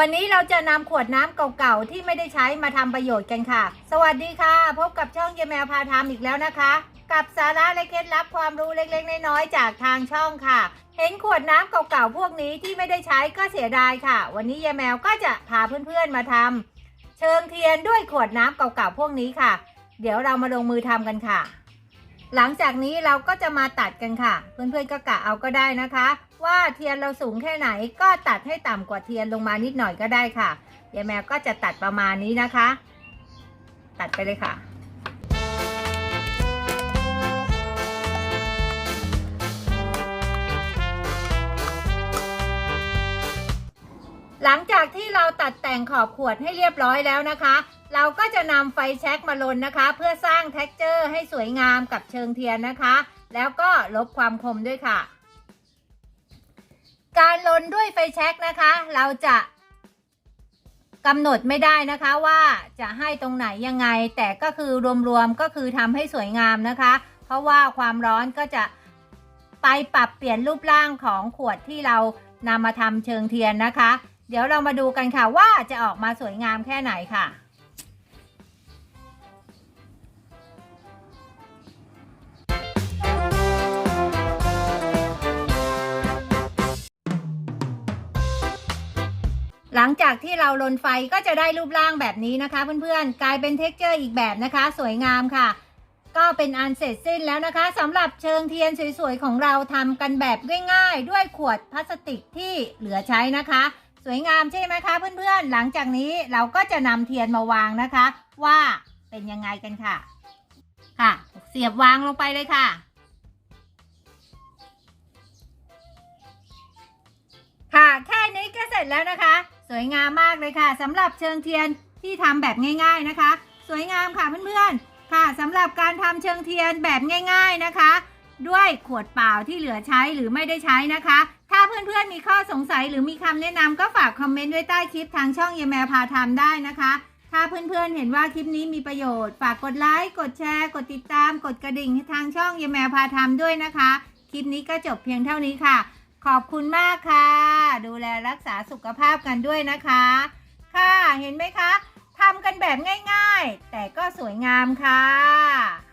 วันนี้เราจะนำขวดน้ำเก่าๆ ที่ไม่ได้ใช้มาทำประโยชน์กันค่ะ สวัสดีค่ะ พบกับช่องเยแมวพาทำอีกแล้วนะคะ กับสาระและเคล็ดลับความรู้เล็กๆ น้อยๆ จากทางช่องค่ะ เห็นขวดน้ำเก่าๆ พวกนี้ที่ไม่ได้ใช้ก็เสียดายค่ะ วันนี้ยายแมวก็จะพาเพื่อนๆ มาทำเชิงเทียนด้วยขวดน้ำเก่าๆ พวกนี้ค่ะ เดี๋ยวเรามาลงมือทำกันค่ะ หลังจากนี้เราก็จะมาตัดกันค่ะ เพื่อนๆก็กะเอาก็ได้นะคะ ว่าเทียนเราสูงแค่ไหนก็ตัดให้ต่ำกว่าเทียนลงมานิดหน่อยก็ได้ค่ะยายแมวก็จะตัดประมาณนี้นะคะ ตัดไปเลยค่ะ หลังจากที่เราตัดแต่งขอบขวดให้เรียบร้อยแล้วนะคะ เราก็จะนำไฟแช็กมาลนนะคะ เพื่อสร้างเท็กเจอร์ให้สวยงามกับเชิงเทียนนะคะ แล้วก็ลบความคมด้วยค่ะ การลนด้วยไฟแช็กนะคะ เราจะกำหนดไม่ได้นะคะว่าจะให้ตรงไหนยังไง แต่ก็คือรวมๆก็คือทำให้สวยงามนะคะ เพราะว่าความร้อนก็จะไปปรับเปลี่ยนรูปร่างของขวดที่เรานำมาทำเชิงเทียนนะคะ เดี๋ยวเรามาดูกันค่ะว่าจะออกมาสวยงามแค่ไหนค่ะหลังจากที่เราลนไฟก็จะได้รูปร่างแบบนี้นะคะ เพื่อนๆ กลายเป็นเท็กเจอร์อีกแบบนะคะ สวยงามค่ะ ก็เป็นอันเสร็จสิ้นแล้วนะคะสำหรับเชิงเทียนสวยๆ ของเราทำกันแบบง่ายๆ ด้วยขวดพลาสติกที่เหลือใช้นะคะ สวยงามใช่ไหมคะเพื่อนๆ หลังจากนี้เราก็จะนำเทียนมาวางนะคะ ว่าเป็นยังไงกันค่ะ ค่ะ เสียบวางลงไปเลยค่ะ ค่ะแค่นี้ก็เสร็จแล้วนะคะ สวยงามมากเลยค่ะสำหรับเชิงเทียนที่ทำแบบง่าย ๆนะคะ สวยงามค่ะเพื่อนๆ ค่ะสำหรับการทำเชิงเทียนแบบง่าย ๆนะคะ ด้วยขวดเปล่าที่เหลือใช้หรือไม่ได้ใช้นะคะ เพื่อนๆมีข้อสงสัยหรือมีคำแนะนำก็ฝากคอมเมนต์ไว้ใต้คลิปทางช่องเยแมวพาทำได้นะคะ ถ้าเพื่อนๆเห็นว่าคลิปนี้มีประโยชน์ ฝากกดไลค์ กดแชร์ กดติดตาม กดกระดิ่งให้ทางช่องเยแมวพาทำด้วยนะคะ คลิปนี้ก็จบเพียงเท่านี้ค่ะ ขอบคุณมากค่ะ ดูแลรักษาสุขภาพกันด้วยนะคะ ค่ะ เห็นไหมคะทำกันแบบง่าย ๆ แต่ก็สวยงามค่ะ